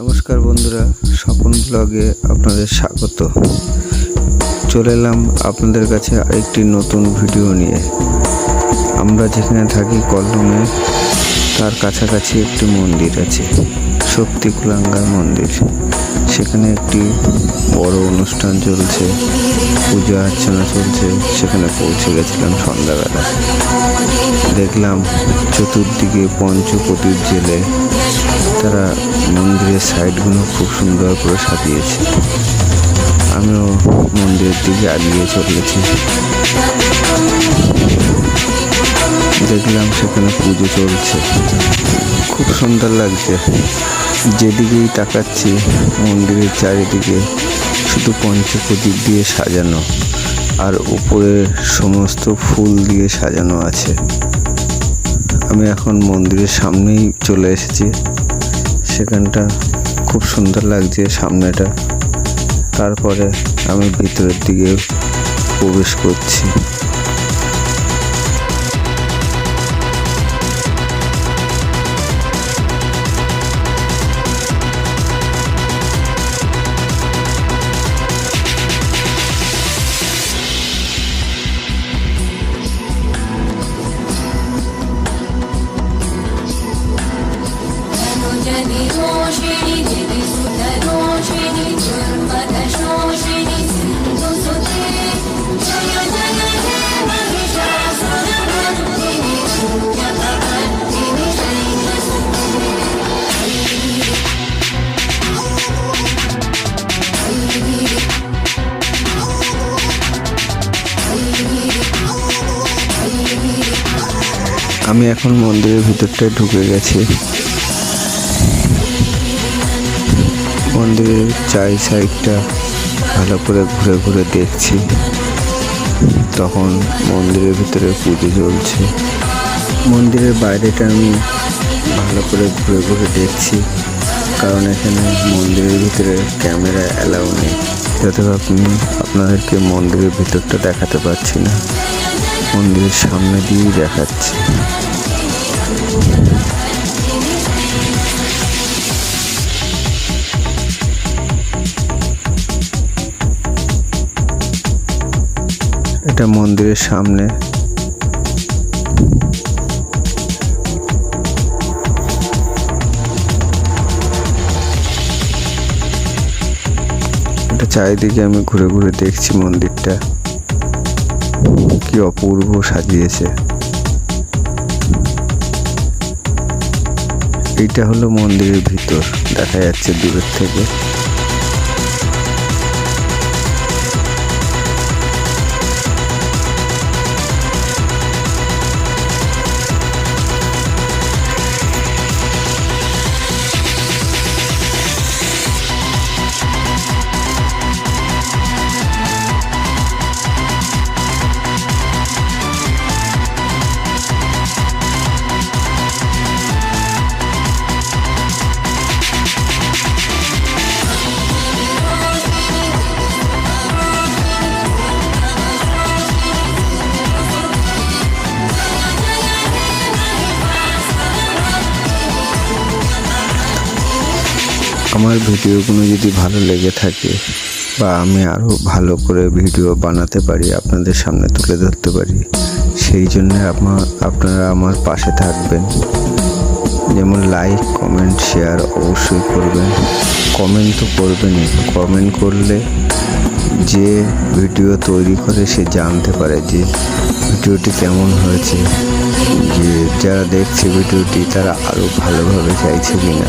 নমস্কার বন্ধুরা, স্বপন ব্লগে আপনাদের স্বাগত। চলে এলাম আপনাদের কাছে আরেকটি নতুন ভিডিও নিয়ে। আমরা যেখানে থাকি কল্লমে, তার কাছাকাছি একটি মন্দির আছে শক্তি কুলাঙ্গার মন্দির। সেখানে একটি বড় অনুষ্ঠান চলছে, পূজা অর্চনা চলছে, সেখানে পৌঁছে গেছিলাম সন্ধ্যাবেলা। দেখলাম চতুর্দিকে পঞ্চপ্রদীপ জেলে তারা মন্দিরের সাইডগুলো খুব সুন্দর করে সাজিয়েছে। আমিও মন্দিরের দিকে আগিয়ে চলেছি। দেখলাম সেখানে পুজো চলছে। খুব সুন্দর লাগছে। যেদিকেই তাকাচ্ছি, মন্দিরের চারিদিকে শুধু পঞ্চপ্রদীপ দিয়ে সাজানো আর উপরে সমস্ত ফুল দিয়ে সাজানো আছে। আমি এখন মন্দিরের সামনেই চলে এসেছি। সেখানটা খুব সুন্দর লাগছে সামনেটা। তারপরে আমি ভিতরের দিকে প্রবেশ করছি। আমি এখন মন্দিরের ভিতরটায় ঢুকে গেছি। মন্দিরের চাই সাইডটা ভালো করে ঘুরে ঘুরে দেখছি। তখন মন্দিরের ভিতরে পুজো চলছে। মন্দিরের বাইরেটা আমি ভালো করে ঘুরে ঘুরে দেখছি। কারণ এখানে মন্দিরের ভিতরে ক্যামেরা অ্যালাউ নেই। যাতে আপনি, আপনাদেরকে মন্দিরের ভিতরটা দেখাতে পারছি না। মন্দিরের সামনে দিয়েই দেখাচ্ছি। এটা মন্দিরের সামনে। এটা চারিদিকে আমি ঘুরে ঘুরে দেখছি মন্দিরটা। কি অপূর্ব সাজিয়েছে। এইটা হলো মন্দিরের ভিতর, দেখা যাচ্ছে দূরের থেকে। আমার ভিডিওগুলো যদি ভালো লেগে থাকে বা আমি আরও ভালো করে ভিডিও বানাতে পারি, আপনাদের সামনে তুলে ধরতে পারি, সেই জন্য আমার, আপনারা আমার পাশে থাকবেন। যেমন লাইক কমেন্ট শেয়ার অবশ্যই করবেন। কমেন্ট তো করবেনই। কমেন্ট করলে যে ভিডিও তৈরি করে সে জানতে পারে যে ভিডিওটি কেমন হয়েছে। যে যারা দেখছে ভিডিওটি, তারা আরও ভালোভাবে চাইছে কিনা।